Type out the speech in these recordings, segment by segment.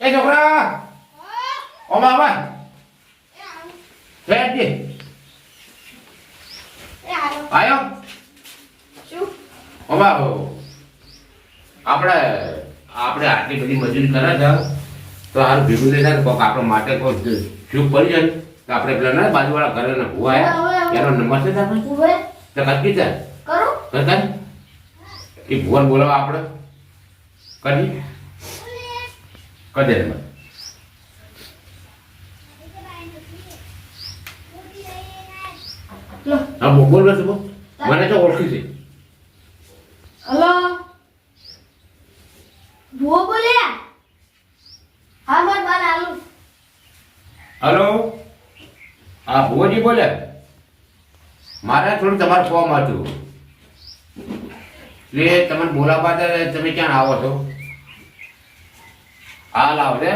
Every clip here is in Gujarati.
એ છોકરા! ઓ બાબા બેઠ દે આયો. ઓ બાબો આપણે આપણે આટલી બધી મજૂરી કરે છે. તો હારું ભેગું થઈ જાય કોક આપણા માટે કોઈ સુખ પડી જાય તો આપણે પેલા ના બાજુવાળા ઘરે ને ભૂવા આયા. એનો નંબર છે તારે? તો જાય કરો. કરતા એ ભુવન બોલાવા આપણે. કદે નંબર હા બોલ બોલ બેસો બોલ. મને તો ઓળખી છે હલો ભૂવો બોલે હા માર બાર આલુ હલો હા ભોજી બોલે મારે થોડું તમારું ફોર્મ હતું એટલે તમને બોલાવવા તમે ક્યાં આવો છો હાલ આવો છે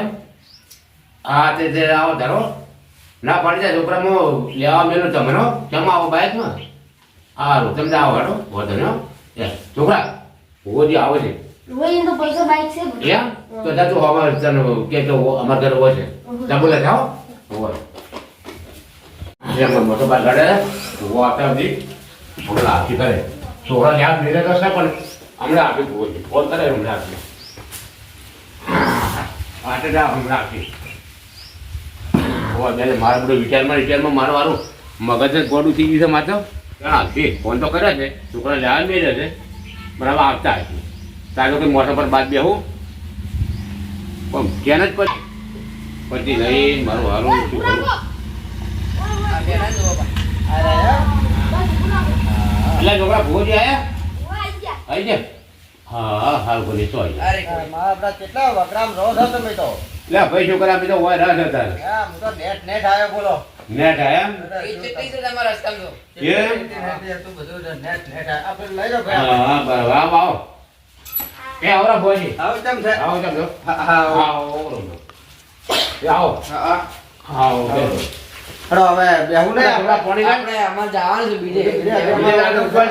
હા તે તે આવો ધરો. ના પડી જાય છોકરા હું લેવા મેલું તમને હો. કેમ આવો બાઇકમાં સારું તમે આવો હાડો. વધો ને છોકરા ઓજી આવો છે. રોઈ તો પૈસા બાઈક છે. બધું. એમ તો જા તું અમારે તને કે કે અમાર ઘરે હોય છે. જા બોલે જાઓ. હોય મોટો બાર ગાડે વો આવતા હતી હમણાં આપી કરે. છોકરા યાદ તો છે પણ હમણાં આપી ફોન કરે હમણાં આપી. આટે જા હમણાં આપી ત્યારે બેન મારા બધું વિચારમાં વિચારમાં મારું મારું મગજ જ ગોડું થઈ ગયું છે માથે. ક્યાં ફોન તો કરે છે. છોકરા લેવા બે છે. બરાબર આવતા હશે. તારે કોઈ મોટા પર બાદ બેહું. પણ ક્યાં જ પછી પછી નહીં મારું હારું શું કરું? એટલે છોકરા ભોજ આયા? ઓ, આવી જાય હા હાલ બોલી તો મારા બધા કેટલા વગરામ રો છો તમે તો. લે ભાઈ છોકરા અમે તો હોય રાહ હતા હા હું તો નેટ નેટ આવ્યો બોલો. નેટ આયા? એમ? એ તું બધું નેટ નેટ આવ્યો આપણે લઈ જાઓ હા ભાઈ હા બરાબર. આવો આવો. એ આવરા ભોજી. આવો કેમ છે? આવો હા હા આવો. આવો એ આવો. હા આવો બેસો. હડો હવે બેહું ને છોકરા પાણી આપણે અમારે જવાનું છે બીજે. ઉતવાળ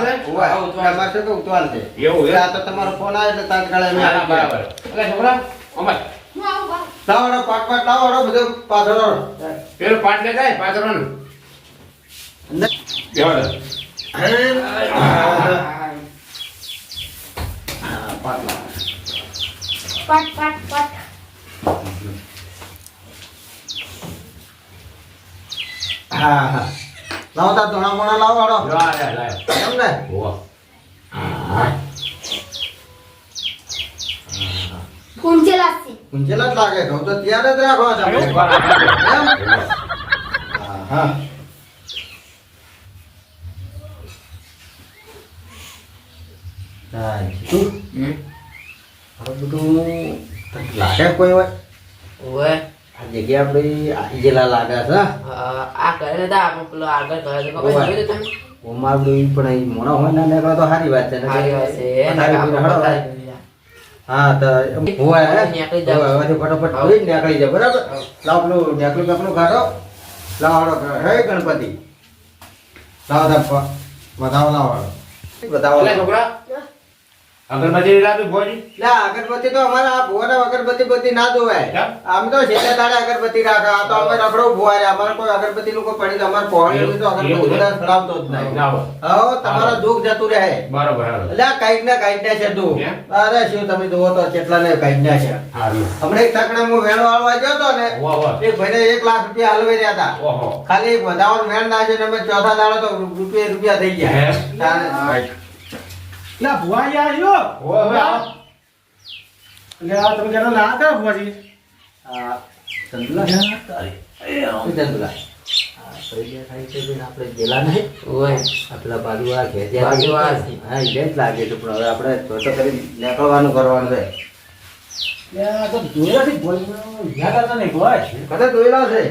છે? તો ઉતવાલ છે. એવું આ તો તમારો ફોન આવે એટલે ગયા. બરાબર. એટલે છોકરા અમાર. હું આવું બા. લાવો હડો પાટ પાટ લાવો હડો પાછળ પાટ લે જાય પાછળનું બેહો રે. હા, પાટ પાટ પાટ હા હા લાવો તાર ધોણા મોણા લાવો હડો જો આ લે, લાયો. એમ ને ઓહો. હા. કુંચે લાગશે ઊંચેલા જ લાગે તો તો ત્યારે જ રાખો છે આપણે. એકવાર આપી દે. એમ? હા હા તું હમ. આ બધું તને લાગે કોઈ હોય ઓવે આ જગ્યા આપણી આવી ગયેલા લાગે છે. આ કરે તા આપણે પેલો આગળ કરે ખબર પણ અહીં મોણા હોય ને નીકળો તો સારી વાત છે ને સારી વાત છે. હા તો હોય નીકળી જાવ. હોય, ફટાફટ નીકળી બરાબર? લાવ પેલું નેકલું બેકલું કાઢો લાવ હળો હે ગણપતિ. લાવ પ- બતાવો લાવ બતાવો છોકરા? અગરબત્તી લાવી ભોજી લે અગરબત્તી તો અમારા ભુવાના અગરબત્તી બત્તી ના ધોવાય. આમ તો છેલ્લે દાડે અગરબત્તી રાખે આ તો અમે રખડો ભુવા રે અમારે કોઈ અગરબત્તી નું કોઈ પડી અમારે પહોળી તો અગરબત્તી એવું છે? જ નહીં. હો તમારો દુઃખ જતું રહે. બરોબર એટલે આ કાંઈક ને કાંઈક છે તું અરે શું તમે જુઓ તો કેટલા ને કાંઈક ના છે. હમણાં એક તકડે હું વેણ વાળવા ગયો તો ને. એક ભાઈને એક લાખ રૂપિયા હલવાઈ રહ્યા હતા. ખાલી વધાવાનું વેણ ના છે ને અમે ચોથા દાડે તો રૂપિયા રૂપિયા થઈ ગયા. લા ભુવાજી આવ્યો ભુવા. એટલે આ તમે ક્યારે ના હતા ભુવાજી આ ચંદુલા ચંદુલા આપણે ગેલા નહીં. ઓવે આપલા બાજુ આ ઘેર જ્યાં બાજુ આ. લાગે છે. હા એ જ લાગે છે પણ હવે આપણે તો કરી નીકળવાનું કરવાનું છે. લે આ તો જોયેલા છે હતા નહીં ભુવાજી બધા જોયેલા છે.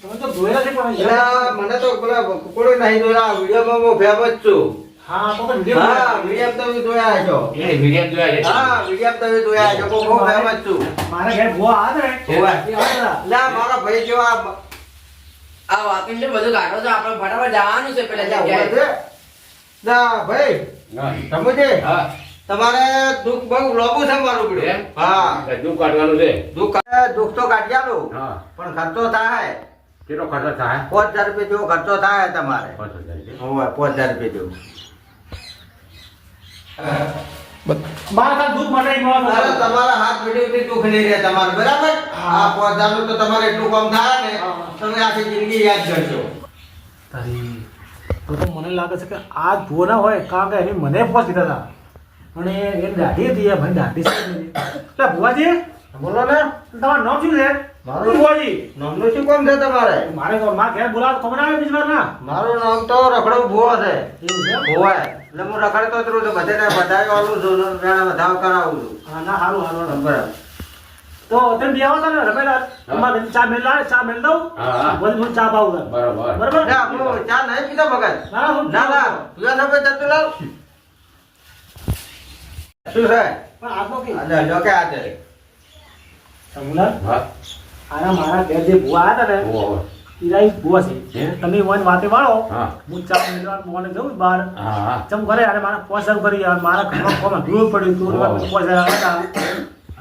તમે તો જોયેલા છે પણ મને તો પેલા કુકડો નહીં જોયેલા વિડીયોમાં હું ફેમસ છું. હા તો પણ હા વીડિયો તમે જોયા છો એ વીડિયો જોયા છે. હા વીડિયો તમે જોયા છો હું ફેમસ છું. મારા ઘેર ભુવા આવે ને હોવે. એ આવતા. લે આ મારા ભાઈ જેવા આ વાપીને તો બધું કાઢો તો આપણે ફટાફટ જવાનું છે પેલા જગ્યાએ. ઊભા છે. લે આ ભાઈ સમજે હા. તમારે દુઃખ બહુ લોબુ છે મારું પડ્યું હા. દુઃખ કાઢવાનું છે. દુઃખ દુઃખ તો કાઢ્યા લો પણ ખર્ચો થાય. કેટલો ખર્ચો થાય? પાંચ હજાર રૂપિયા જેવો ખર્ચો થાય તમારે. પાંચ હજાર રૂપિયા. પાંચ હજાર રૂપિયા જેવું. મારા દૂધ માટે ઈ અરે તમારા હાથ પેઢીથી દુઃખ નહીં રહે તમારે બરાબર? આ હજારનું તો તમારે એટલું કામ થાય ને તમે આખી જિંદગી યાદ કરજો. તારી તો તો મને લાગે છે કે આ જુઓ ના હોય કારણ કે એને મને પોસ દીધા હતા. અને એ દાઢી હતી એ મને દાઢી છે. એટલે ભુવાજી બોલો ને તમારું નામ શું છે? મારું? ભુવાજી? નામનું શું કામ છે તમારે? મારે મારે ઘેર બોલાવ ખબર આવે બીજી વાર ના? મારું નામ તો રખડો ભુવા છે. એવું છે એમ? એટલે હું રખડતો જ તો બધે બધાય આવું છું વેણા વધાવ કરાવું છું. હા ના સારું સારું બરાબર. તો તમે બે આવતા ને રમેલા ચા મેલા ચા મેલ દઉં. હા, હા. વળી હું ચા પાવું. બરાબર. બરાબર? ના હું ચા નહીં પીતો ભગત ના હું ના ના પીવા ના જતું લાવ. શું છે? પણ કે આજે જો કે આજે સમુલા હા. આના મારા ઘેર જે ભુવા હતા ને હોવે, ભૂવા છે. તમે વન વાતે વાળો હું. ચા મેલવા મોને જઉં બહાર. ચમ કરે અરે મારા પોસર કરી મારા ઘરમાં કોમાં ધૂળ પડ્યું તું. પોસર હતા.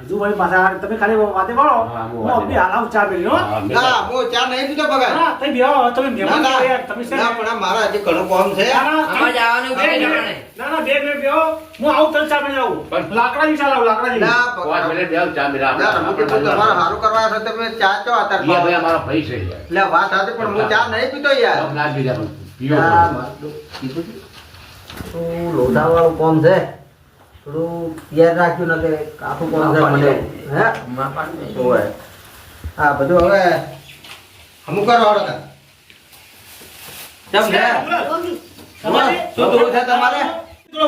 હજુ વળી પાછા તમે ખાલી વાતે વાળો હું હું અભી હાલાવ ચા મેલ્યો હો. હા, મેં- ના હું ચા નહીં પીતો ભગત હા તમે બેહો તમે મહેમાન ના છો તમે છે ના પણ મારા હજી ઘણું કામ છે. ના, ના, આમાં જવાનું બે કે મિનિટ. જવાનું? ના ના બે મિનિટ બેહો. હું આવું તને ચા મેળવી આવું. પણ- લાકડાની ચા લાવું લાકડાની. ના પાંચ મિનિટ બેહો, ચા મિલા ના તમારે સારું કરવા છો તમે ચા ચો અત્યારે ઈ ભાઈ. અમારો ભાઈ છે એટલે વાત હતી પણ હું ચા નહીં પીતો યાર. ના પીધા પીવો ના. તો લોઢાવાળું કામ છે? થોડું યાદ રાખ્યું ને કે કાઠું કામ મને હે ઓય. હા બધું હવે અમુક કરો તાર. કેમ તમારે- શું જોવું છે તમારે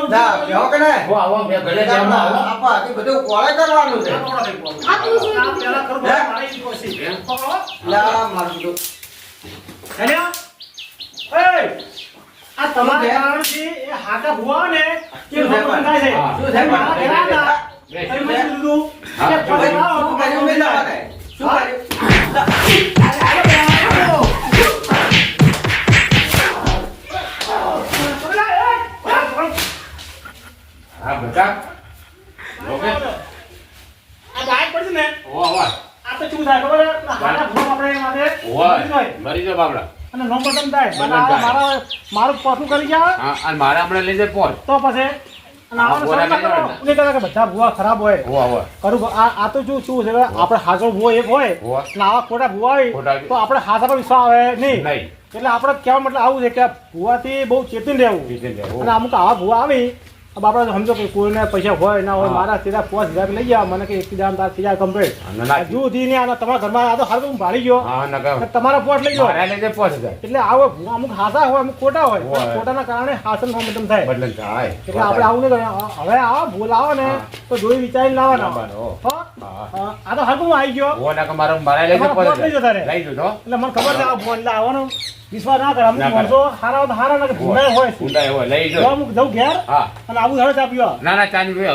ના બેહો કે ને હો, આવો, મેં ઘરે જ આવો. આપા હજી બધું કોળે કરવાનું છે આ પેલા ખરું મારી કોશિશ. એમ? મારું બધું હેલ્યા? એય! આ તમારા કારણથી એ હાથા ભુવા ને એ શું છે લોકો પણ? થાય છે. હા. શું છે પણ? મારા ઘરે આવ્યા બે, હતા. શું તમે છે? શું કીધું? હા, કે શું પછી આવો, શું કર્યું મેં તમારે? શું હા? કર્યું? હા, બેટા. ઓકે. આ ગાય પડશે ને હો, આવો. આ તો શું થાય ખબર છે? આ હાથા ભુવા આપણે માટે હોય. મરી જાય. મરી જાઓ બાપડા. અને નો બટન થાય મારા મારું પાછું કરી ગયા હા, અને મારા હમણાં લઈ જાય પોર. તો પછી ના બધા ભુવા ખરાબ હોય. કરું આ તો શું શું છે આપણે હાજર ભૂવો એક હોય હો. આવા ખોટા ભૂવા હોય તો આપણે હાથા પર વિશ્વાસ આવે નહીં. એટલે આપણે કહેવા મતલબ આવું છે કે ભૂવાથી બહુ ચેતન રહેવું. અને અમુક આવા ભૂવા આવી આપણે સમજો કે કોઈને પૈસા હોય ના હોય મારા સીધા પાંચ હજાર લઈ ગયા મને કે એક હજાર તાર થઈ જાય કમ્પ્લીટ અને હજુ સુધી ને આના તમારા ઘરમાં આ તો હાલ હું ભાળી ગયો હા. તમારા પોટ લઈ ગયો લઈ જાય પાંચ હજાર. એટલે આવો અમુક હાસા હોય અમુક ખોટા હોય. ખોટાના કારણે હાસન બદલ થાય બદલ થાય. એટલે આપણે આવું નહીં હવે આવો બોલાવો આવો ને તો જોઈ વિચારીને લાવવાના હો. હો? હા. હા, આ તો હરકું આવી ગયો હો, મારે લઈ જાય લઈ જતા હો. એટલે મને ખબર એટલે આવવાનો વિશ્વાસ ના કરે અમુક. માણસો હારા હારા ના ભૂંડાય હોય ઊંડાઈ હોય, લઈ જો અમુક જવું ઘેર હા. અને આવું ધારે ચા પીવા ના ના ચાની ભાઈ